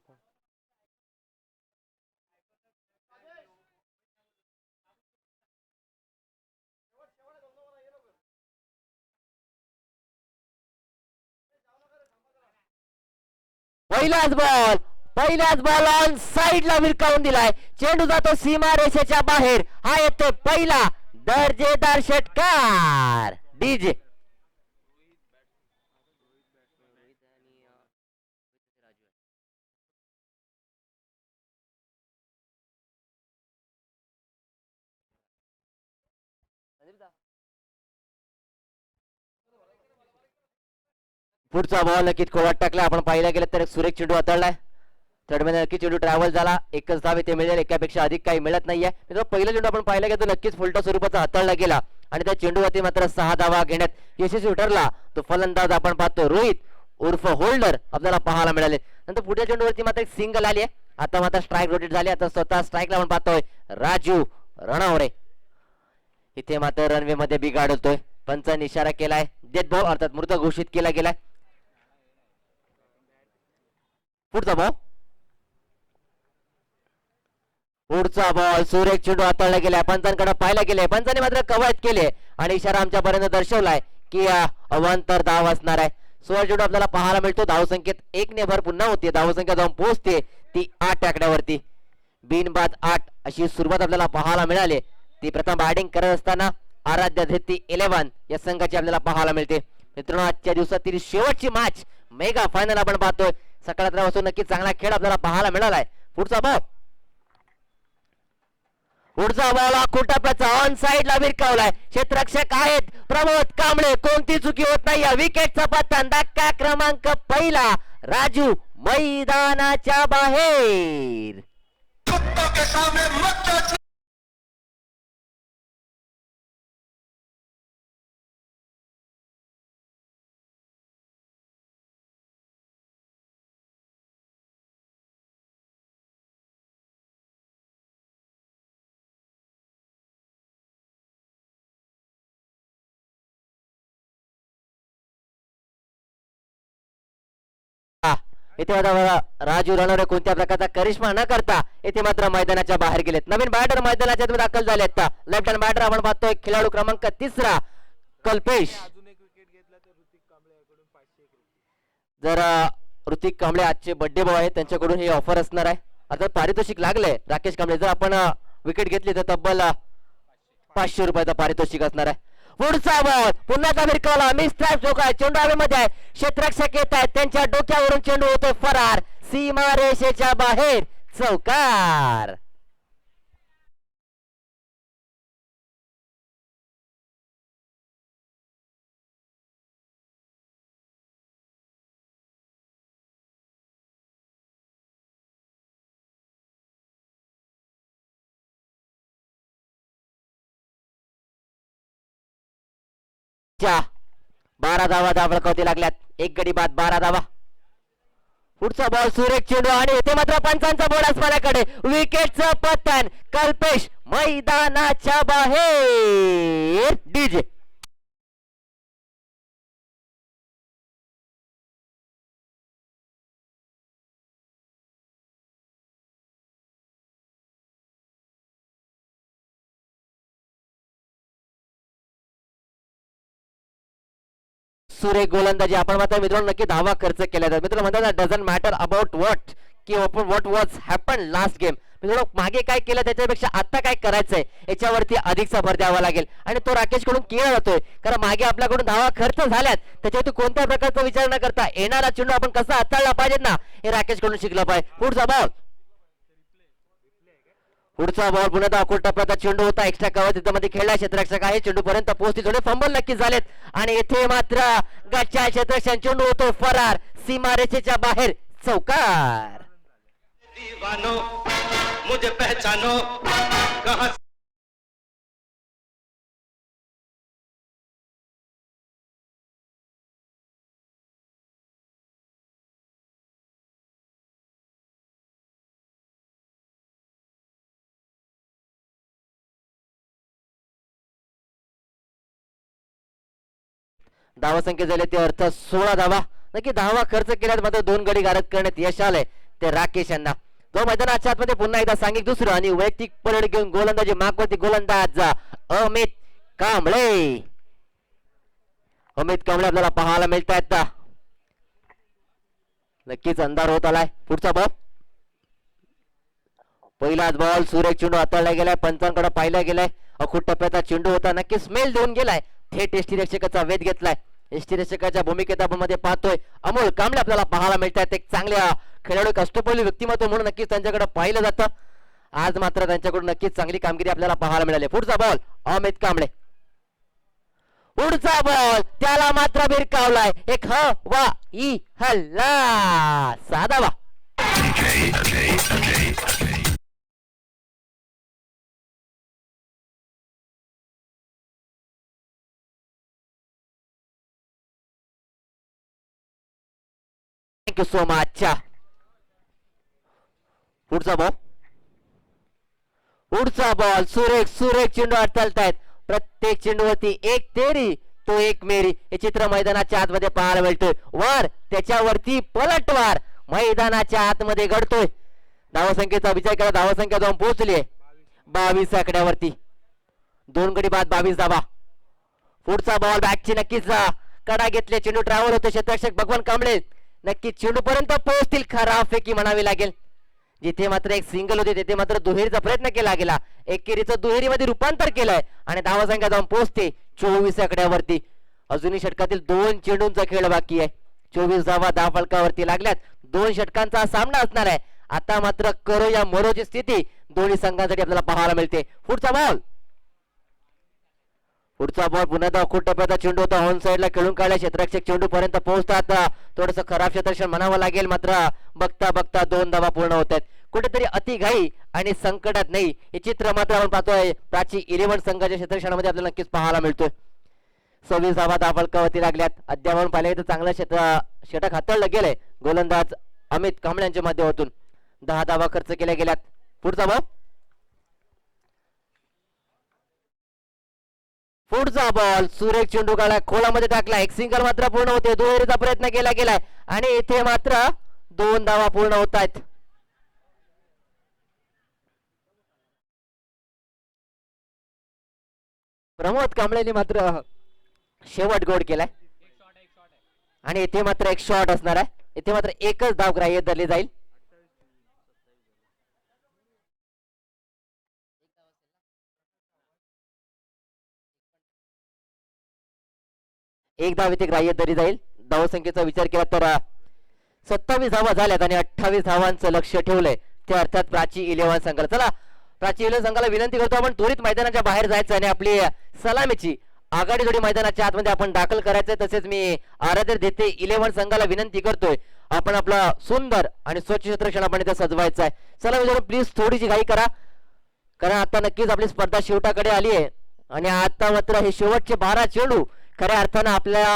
देखो पहिलाच बॉल पहिल्याच बॉल ऑन साइडला विरकावून दिलाय. चेंडू जातो सीमा रेषेच्या बाहेर. हा येतोय पहिला दर्जेदार षटकार. डीजे. पुढचा बॉल नक्कीच कोवाट टाकला. आपण पाहिला गेलं तर एक सुरेख चेंडू हाताळलाय. थर्डमध्ये नक्की चेंडू ट्रॅव्हल झाला. एकच धाव इथे मिळेल. एकापेक्षा अधिक काही मिळत नाहीये. मित्रांनो पहिला चेंडू आपण पाहिला गेलो तर नक्कीच फुलटा स्वरूपाचा हाताळला गेला. आणि त्या चेंडूवरती मात्र सहा धावा घेण्यात यशस्वी ठरला तो फलंदाज आपण पाहतो रोहित उर्फ होल्डर आपल्याला पाहायला मिळाले. नंतर पुढच्या चेंडूवरती मात्र एक सिंगल आली आहे. आता मात्र स्ट्राईक रोटेट झाली. आता स्वतः स्ट्राईकला आपण पाहतोय राजू रणावरे. इथे मात्र रनवे मध्ये बिघाड होतोय. पंचांनी इशारा केलाय. डेथ बॉल अर्थात मृत घोषित केला गेलाय. पुढचा बॉल पुढचा बॉल सुरेख चेंडू हाताळला गेलाय. पंचांकडे पाहायला गेलाय. पंचांनी मात्र कवायत केले आणि इशारा आमच्यापर्यंत दर्शवलाय की अवांतर धाव असणार आहे. सूर्य चेंडू आपल्याला पाहायला मिळतो. धावसंख्येत एक ने भर पुन्हा होते. धावसंख्या जाऊन पोहोचते ती आठ आकड्यावरती बिनबाद आठ अशी सुरुवात आपल्याला पाहायला मिळाली. ती प्रथम बॅटिंग करत असताना आराध्य धेती इलेव्हन या संघाची आपल्याला पाहायला मिळते. मित्रांनो आजच्या दिवसातील शेवटची मॅच मेगा फायनल आपण पाहतोय. सकाळात वाजून नक्की चांगला खेळ आपल्याला पाहायला मिळालाय. पुढचा बॉल पुढचा बॉल आखून टप्प्याचा ऑन साइडला विरकावलाय. क्षेत्ररक्षक आहेत. प्रमोद कांबळे कोणती चुकी होत नाही? या विकेटचा पत्ता धक्का क्रमांक पहिला. राजू मैदानाच्या बाहेर. इथे आता बघा. राजू रणवरे कोणत्या प्रकारचा करिश्मा न करता इथे मात्र मैदानाच्या बाहेर गेलेत. नवीन बॅटर मैदानाच्या दाखल झाले आता लेफ्ट हँड बॅटर आपण पाहतोय. खेळाडू क्रमांक तिसरा कल्पेश. जर ऋतिक कांबळे आजचे बर्थडे बॉय आहेत त्यांच्याकडून हे ऑफर असणार आहे. आता पारितोषिक लागले राकेश कांबळे जर आपण विकेट घेतली तर तब्बल पाचशे रुपयाचा पारितोषिक असणार आहे. पुढचा बॉल पुन्हा का भिरकावला मिस ट्रॅप चौका चेंडू हवेमध्ये आहे क्षेत्ररक्षक येत आहेत. त्यांच्या डोक्यावरून चेंडू होतोय फरार. सीमा रेषेच्या बाहेर. चौकार. च्या बारा धावा धावळकावती लागल्यात. एक गडी बाद बारा धावा. पुढचा बॉल सुरेख चेंडू आणि इथे मात्र पंचांचा बोल आसमानाकडे विकेटचं पतन कल्पेश मैदानाच्या बाहेर. डीजे सुरेख गोलंदाजी. आपण मात्र मित्रांनो नक्की धावा खर्च केला जातात मित्र म्हणतात ना मॅटर अबाउट वॉट की what was happen last game मित्रांनो मागे काय केलं त्याच्यापेक्षा आता काय करायचंय याच्यावरती अधिकचा भर द्यावा लागेल. आणि तो राकेशकडून केला जातोय. कारण मागे आपल्याकडून धावा खर्च झाल्यात. त्याच्यावरती कोणत्या प्रकारचा विचार न करता येणारा चेंडू आपण कसा हाताळला पाहिजे ना हे राकेशकडून शिकलं पाहिजे. पुढचा भाव पुढचा बॉल पुन्हा दाखवून टप्प्याचा चेंडू होता? एक्स्ट्रा कव्हर तिथं मध्ये खेळला क्षेत्ररक्षक आहे. चेंडू पर्यंत पोहोचते थोडे फंबल नक्की झालेत. आणि येथे मात्र गच्च्या क्षेत्रक्षण चेंडू होतो. फरार. सीमारेषेच्या बाहेर. चौकार. मुझे पहचानो. धावा संख्या झाले ते अर्थ सोळा धावा नक्की धावा खर्च केल्यात मात्र दोन गडी गारद करण्यात यश आलंय ते राकेश यांना. जो मैदानाच्या आतमध्ये पुन्हा एकदा सांगिक दुसरं आणि वैयक्तिक परेड घेऊन गोलंदाजी मागवती गोलंदाज अमित कांबळे. अमित कांबळे आपल्याला पाहायला मिळत आहेत नक्कीच अंधार होत आलाय. पुढचा बॉल पहिलाच बॉल सुरेख चेंडू हाताळला गेलाय पंचांकडे पाहिला गेलाय. अखूट टप्प्याचा चेंडू होता नक्की स्मेल देऊन गेलाय. थेट एसटी रक्षकाचा वेध घेतलाय. एसटी रक्षकाच्या भूमिकेत आपण मध्ये पाहतोय. अमोल कांबळे आपल्याला पाहायला मिळतात. एक चांगल्या खेळाडू एक व्यक्तिमत्व म्हणून नक्कीच त्यांच्याकडे पाहिलं जातं. आज मात्र त्यांच्याकडून नक्कीच चांगली कामगिरी आपल्याला पाहायला मिळाली. पुढचा बॉल अमित कांबळे. पुढचा बॉल त्याला मात्र भिरकावलाय. एक ह वा ई हल्ला. साधा वा. थँक्यू सो मच पुढचा बॉल पुढचा बॉल सुरेख सुरेख चेंडू अडथळतायत प्रत्येक चेंडूवरती एक तेरी तो एक मेरी. हे चित्र मैदानाच्या आतमध्ये पाहायला मिळतोय. वर त्याच्यावरती पलटवार मैदानाच्या आतमध्ये घडतोय. धावसंख्येचा विचार केला धावसंख्या जाऊन पोहोचली आहे. बावीस आकड्यावरती. दोन गडी बाद बावीस धावा. पुढचा बॉल बॅटची नक्कीच कडा घेतले. चेंडू ट्रॅव्हल होते. क्षेत्ररक्षक भगवान कांबळे. नक्की चेंडूपर्यंत पोहोचतील. खरा फेकी म्हणावी लागेल. जिथे मात्र एक सिंगल होते तिथे मात्र दुहेरीचा प्रयत्न केला गेला. एकेरीचं दुहेरीमध्ये रूपांतर केलंय आणि धावा संख्या जाऊन पोहोचते चोवीस आकड्यावरती. अजूनही षटकातील दोन चेंडूंचा खेळ बाकी आहे. चोवीस धावा दहा फलकावरती लागल्यात. दोन षटकांचा सामना असणार आहे. आता मात्र करो या मरोची स्थिती दोन्ही संघांसाठी आपल्याला पाहायला मिळते. पुढचा बॉल पुढचा बॉल पुन्हा एकदा टप्प्याचा चेंडू होता. होम साईडला खेळून काढला. क्षेत्रक्षक चेंडू पर्यंत पोहोचतात थोडस खराब क्षेत्रक्षण म्हणावं लागेल. मात्र बघता बघता दोन धावा पूर्ण होत आहेत. कुठेतरी अतिघाई आणि संकटात नाही. हे चित्र मात्र आपण पाहतोय. प्राची इलेव्हन संघाच्या क्षेत्रक्षणामध्ये आपल्याला नक्कीच पाहायला मिळतोय. सव्वीस धावा दहा लागल्यात. अद्याप आपण पाहिले तर चांगलं क्षेत्र षटक हाताळलं गेलंय. गोलंदाज अमित कांबळ्यांच्या माध्यमातून. दहा धावा खर्च केल्या गेल्यात. पुढचा बॉल पुढचा बॉल सुरेख चेंडू काढला खोलामध्ये टाकला. एक सिंगल मात्र पूर्ण होते. दुहेरीचा प्रयत्न केला गेलाय. आणि इथे मात्र दोन धावा पूर्ण होत आहेत. प्रमोद कांबळेने मात्र शेवट गोड केलाय. आणि इथे मात्र एक शॉट असणार आहे. इथे मात्र एकच धाव ग्राह्य धरली जाईल. एक धाव इथे ग्राह्य धरी जाईल. धावसंख्येचा विचार केला तर सत्तावीस धावा झाल्यात आणि अठ्ठावीस धावांचं लक्ष ठेवलंय. ते अर्थात प्राची इलेव्हन संघाला. चला प्राची इलेव्हन संघाला विनंती करतो आपण त्वरित मैदानाच्या बाहेर जायचं आणि आपली सलामीची आघाडी जोडी मैदानाच्या आतमध्ये आपण दाखल करायचंय. तसेच मी आराध्य देते इलेव्हन संघाला विनंती करतोय. आपण आपला सुंदर आणि स्वच्छ क्षेत्रक्षण आपण इथे सजवायचं आहे चला मित्रांनो प्लीज थोडीशी घाई करा. कारण आता नक्कीच आपली स्पर्धा शेवटाकडे आली आहे आणि आता मात्र हे शेवटचे बारा चेंडू खऱ्या अर्थानं आपल्या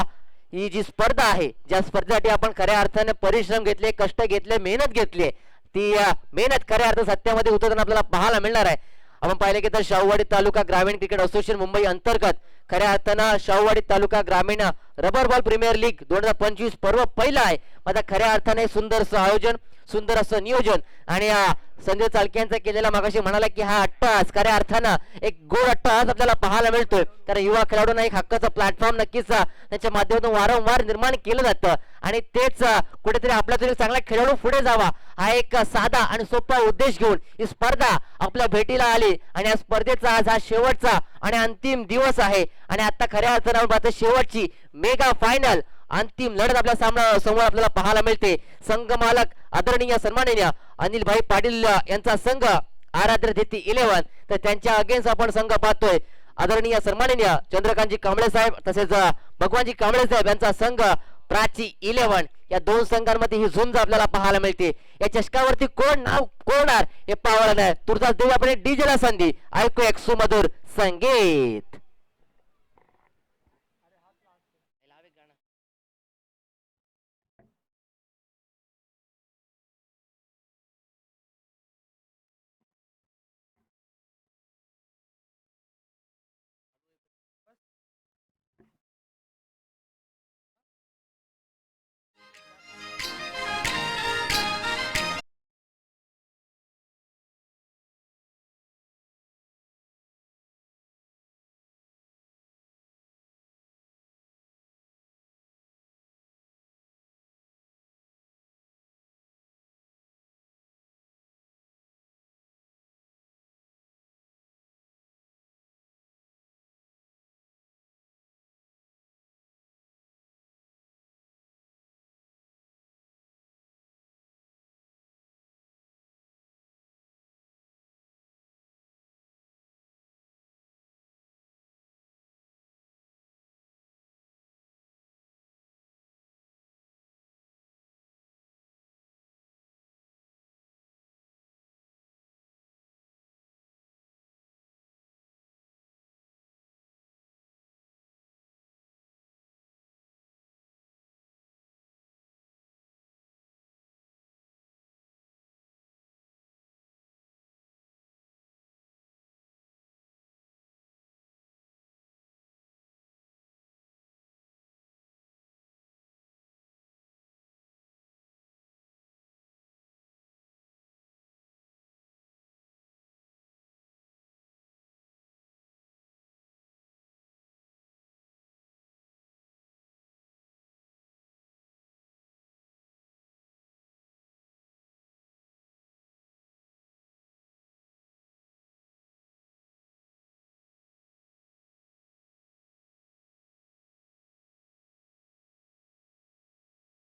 ही जी स्पर्धा आहे ज्या स्पर्धेसाठी आपण खऱ्या अर्थाने परिश्रम घेतले कष्ट घेतले मेहनत घेतली ती मेहनत खऱ्या अर्थ सत्यामध्ये उतरताना आपल्याला पाहायला मिळणार आहे. आपण पाहिले की तर शाहूवाडी तालुका ग्रामीण क्रिकेट असोसिएशन मुंबई अंतर्गत खऱ्या अर्थानं शाहूवाडी तालुका ग्रामीण रबर बॉल प्रीमियर लीग दोन हजार पंचवीस पर्व पहिला आहे. आता खऱ्या अर्थाने सुंदरसं आयोजन सुंदर असं नियोजन. आणि अ, संजय चालके यांचा केलेला मागाशी म्हणाला की हा अट्टहास खऱ्या अर्थानं एक गोड अट्टहास आपल्याला पाहायला मिळतोय. कारण युवा खेळाडूंना एक हक्काचा प्लॅटफॉर्म नक्कीच त्याच्या माध्यमातून वारंवार निर्माण केलं जातं. आणि तेच कुठेतरी आपला तरी चांगला खेळाडू पुढे जावा हा एक साधा आणि सोपा उद्देश घेऊन ही स्पर्धा आपल्या भेटीला आली. आणि या स्पर्धेचा आज हा शेवटचा आणि अंतिम दिवस आहे. आणि आता खऱ्या अर्थानं शेवटची मेगा फायनल अंतिम लढत आपल्या सामना समोर आपल्याला पाहायला मिळते. संघ मालक आदरणीय सन्माननीय अनिल भाई पाटील यांचा संघ आराध्य देती इलेव्हन तर त्यांच्या अगेन्स्ट आपण संघ पाहतोय. आदरणीय सन्माननीय चंद्रकांतजी कांबळे साहेब तसेच भगवानजी कांबळे साहेब यांचा संघ प्राची इलेव्हन या दोन संघांमध्ये ही झुंज आपल्याला पाहायला मिळते. या चषकावरती कोण नाव कोणार हे पाहायला नाही. तुर्तास देऊ आपण डीजेला संधी. ऐकू एक सुमधुर संगीत.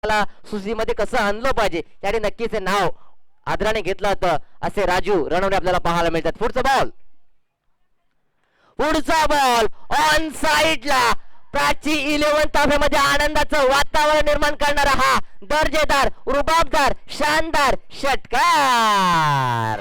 आपल्याला सुसीमध्ये कसं आणलं पाहिजे त्याने नक्कीच हे नाव आदराने घेतलं होतं असे राजू रणवणे आपल्याला पाहायला मिळतात. पुढचा बॉल पुढचा बॉल ऑन साईडला प्राची इलेव्हन ताफ्यामध्ये आनंदाचं वातावरण निर्माण करणारा हा दर्जेदार रुबाबदार शानदार षटकार.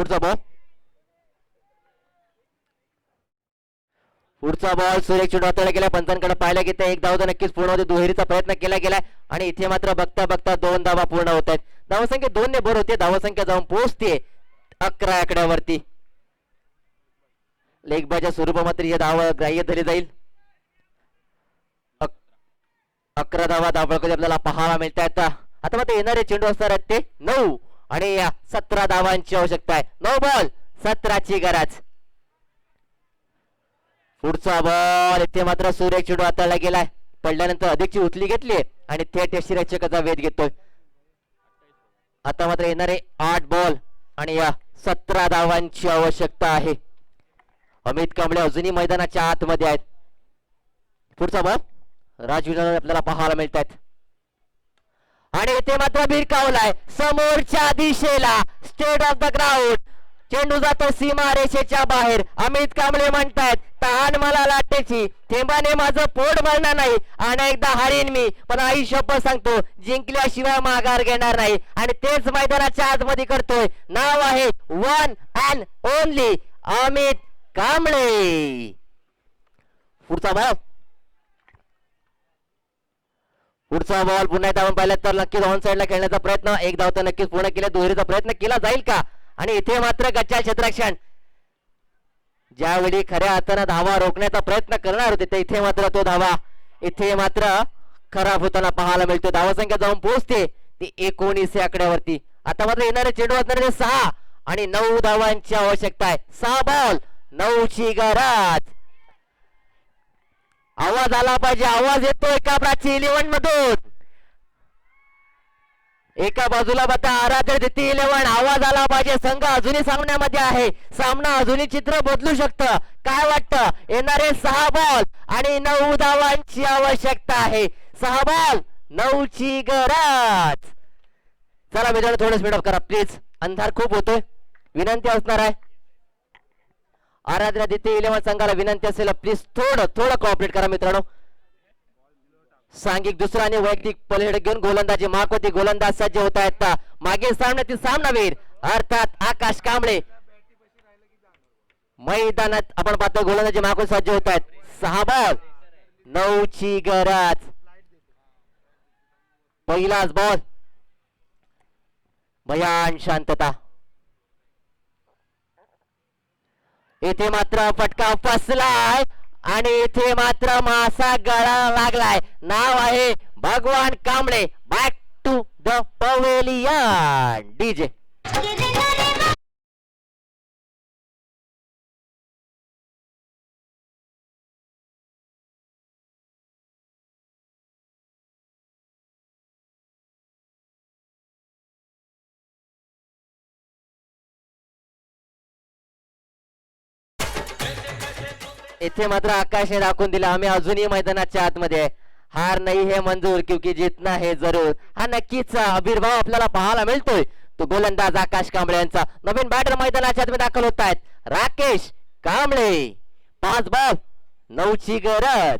पुढचा बॉल पुढचा बॉल सुरेख चेंडू गेला पंचांकडे पाहायला की एक धाव तर नक्कीच पूर्ण होते. दुहेरीचा प्रयत्न केला गेलाय आणि इथे मात्र बघता बघता दोन धावा पूर्ण होत आहेत. धावसंख्या दोन ने भर होते. धावसंख्या जाऊन पोहोचते अकरा आकड्यावरती. लेकबाजा स्वरूपा मात्र ही धाव ग्राह्य धरली जाईल. अकरा धावा धावळकडे आपल्याला पाहायला मिळत आहेत आता मात्र येणारे चेंडू असणार आहेत ते नऊ. आणि या सतरा धावांची आवश्यकता आहे. नऊ बॉल सतराची गरज. पुढचा बॉल इथे मात्र सूर्य चेंडू हाताळला गेलाय. पडल्यानंतर अधिकची उचली घेतली आणि थेट यष्टीरक्षकाचा वेध घेतोय. आता मात्र येणारे आठ बॉल आणि या सतरा धावांची आवश्यकता आहे. अमित कांबळे अजूनही मैदानाच्या आतमध्ये आहेत. पुढचा बॉल राजू आपल्याला पाहायला मिळत आहेत आणि इथे मात्र भिरकावलाय समोरच्या दिशेला स्टेट ऑफ द ग्राउंड चेंडू जातो सीमा रेषेच्या बाहेर. अमित कांबळे म्हणतायत तहान मला लाटेची. थेंबाने माझं पोट भरणार नाही. आणि एकदा हारीन मी पण आई शपथ सांगतो जिंकल्याशिवाय माघार घेणार नाही. आणि तेच मैदानाच्या आतमध्ये करतोय. नाव आहे one and only Amit Kamble. पुढचा भाव पुढचा बॉल पुन्हा एकदा आपण पाहिलं तर नक्कीच ऑन साईडला खेळण्याचा प्रयत्न. एक धाव तर नक्कीच पूर्ण केला. दुहेरीचा प्रयत्न केला जाईल का? आणि इथे मात्र गच्चा क्षेत्रक्षण ज्यावेळी खऱ्या हाताने धावा रोखण्याचा प्रयत्न करणार होते ते इथे मात्र तो धावा. इथे मात्र खराब होताना पाहायला मिळतो. धावा संख्या जाऊन पोहोचते ती एकोणीस या आकड्यावरती. आता मात्र येणारे चेंडू असणारे ते सहा आणि नऊ धावांची आवश्यकता आहे. सहा बॉल नऊची गरज. आवाज आला पाहिजे आवाज येतोय का प्राची इलेव्हन मधून एका बाजूला बता आराध्य देते इलेव्हन आवाज आला पाहिजे संघ अजूनही सामन्यामध्ये आहे. सामना अजूनही चित्र बदलू शकतं. काय वाटतं? येणारे सहा बॉल आणि नऊ धावांची आवश्यकता आहे. सहा बॉल नऊची गरज. चला मित्रांनो थोडं स्पीड करा. प्लीज अंधार खूप होतोय. विनंती असणार आहे. आराध्या देते इलेव्हन संघाला विनंती असेल प्लीज थोडं थोडं कॉपरेट करा मित्रांनो. सांघिक दुसरा आणि वैयक्तिक पलीकडे घेऊन गोलंदाजी. माकोती गोलंदाज सज्ज होत आहेत मागील सामन्यातील सामनावीर अर्थात आकाश कांबळे. मैदानात आपण पाहतो गोलंदाजी मागून सज्ज होत आहेत. सहा बॉल नऊची गरज. पहिलाच बॉल भयान शांतता. इथे मात्र फटका फसलाय आणि इथे मात्र मासा गळा लागलाय. नाव आहे Bhagwan Kamble. Back to the pavilion DJ इथे मात्र आकाशने दाखवून दिलं. आम्ही अजूनही मैदानाच्या आतमध्ये हार नाही हे मंजूर क्योंकि जितना हे जरूर. हा नक्कीच आविर्भाव आपल्याला पाहायला मिळतोय. तो गोलंदाज आकाश कांबळे यांचा. नवीन बॅटर मैदानाच्या आतमध्ये दाखल होत आहेत. राकेश कांबळे. पाच बॉल नऊची गरज.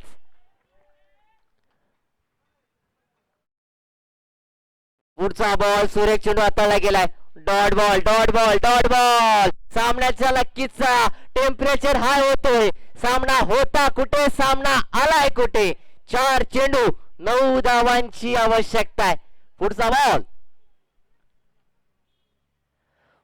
पुढचा बॉल सुरेख चेंडू हाताळला गेलाय. Dot ball dot ball dot ball सामन्याचा लक्कीचा टेम्परेचर हाय होतोय. सामना होता कुठे? सामना आलाय कुठे? चार चेंडू नऊ धावांची आवश्यकता आहे. पुढचा बॉल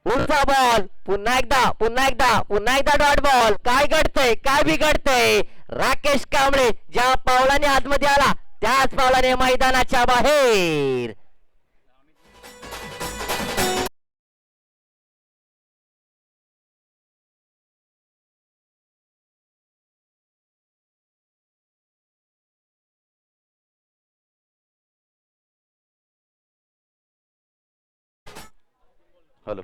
पुढचा बॉल पुन्हा एकदा पुन्हा एकदा पुन्हा एकदा डॉट बॉल काय घडतंय? काय बिघडतंय? राकेश कांबळे ज्या पावलाने आतमध्ये आला त्याच पावलाने मैदानाच्या बाहेर. हॅलो.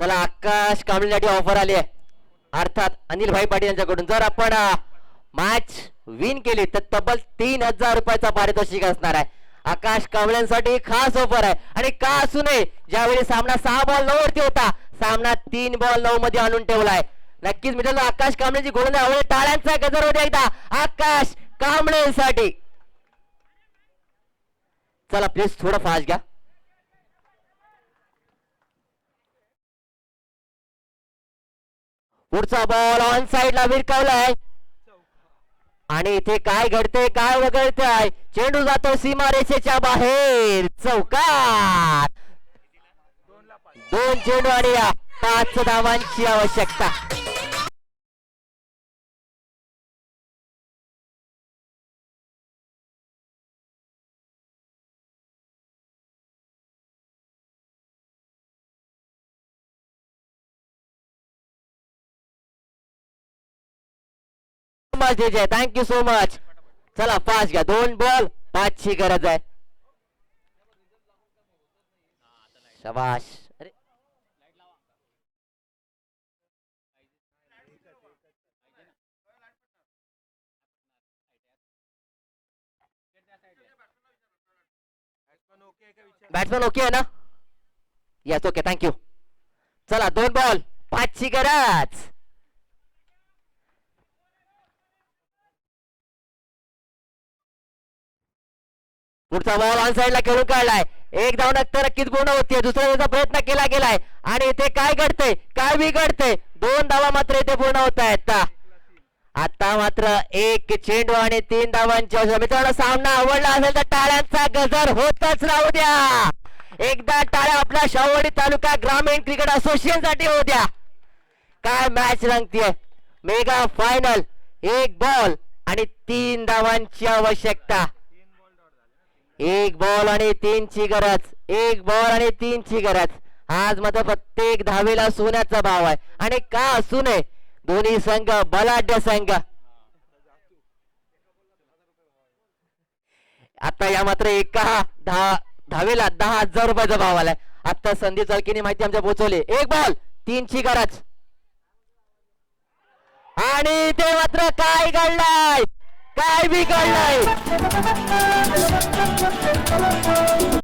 चला आकाश कांबळेसाठी ऑफर आली आहे. अर्थात अनिल भाई पाटील यांच्याकडून. जर आपण मॅच विन केली तर तब्बल तीन हजार रुपयाचा पारितोषिक असणार आहे. आकाश कांबळ्यांसाठी खास ऑफर आहे. आणि का असू नये ज्यावेळी सामना सहा बॉल नऊ वरती होता सामना तीन बॉल नऊ मध्ये आणून ठेवलाय नक्कीच मित्रांनो आकाश कांबळेची गोलंदाज आवडे टाळ्यांचा गजर होते एकदा. आकाश कांबळेसाठी चला प्लीज थोडं फास्ट घ्या. पुढचा बॉल ऑन साइडला विरकावलाय. आणि इथे काय घडते काय वगळतंय? चेंडू जातो सीमा रेषेच्या बाहेर. चौकार दोन चेंडू आणि या पाच धावांची आवश्यकता. Much Vijay thank you so much चला पाच घ्या. दोन बॉल पाचची गरज आहे. शबाश अरे. बॅट्समॅन ओके आहे ना? येस ओके थँक्यू चला दोन बॉल पाचची गरज. पुढचा बॉल ऑन साइडला खेळून काढलाय. एक धाव तर नक्कीच पूर्ण होतीये. दुसऱ्या धावेचा प्रयत्न केला गेलाय. आणि इथे काय घडतंय? काय बिघडतंय? दोन धावा मात्र इथे पूर्ण होत आहेत. आता मात्र एक चेंडू आणि तीन धावांची मित्रांनो सामना आवडला असेल तर टाळ्यांचा गजर होतच राहू द्या. एकदा टाळ्या आपल्या शावडी तालुका ग्रामीण क्रिकेट असोसिएशनसाठी होऊ द्या. काय मॅच रंगतीये? मेगा फायनल एक बॉल आणि तीन धावांची आवश्यकता. एक बॉल आणि तीनची गरज एक बॉल आणि तीनची गरज. आज मात्र प्रत्येक धावेला सोन्याचा भाव आहे. आणि का असू नये? दोन्ही संघ बलाढ्य संघ. आता या मात्र एका दहा धावेला दहा हजार रुपयाचा भाव आलाय. आता संधी चळकीने माहिती आमच्या पोहोचवली. एक बॉल तीनची गरज. आणि ते मात्र काय घडलाय? Guy, we got life.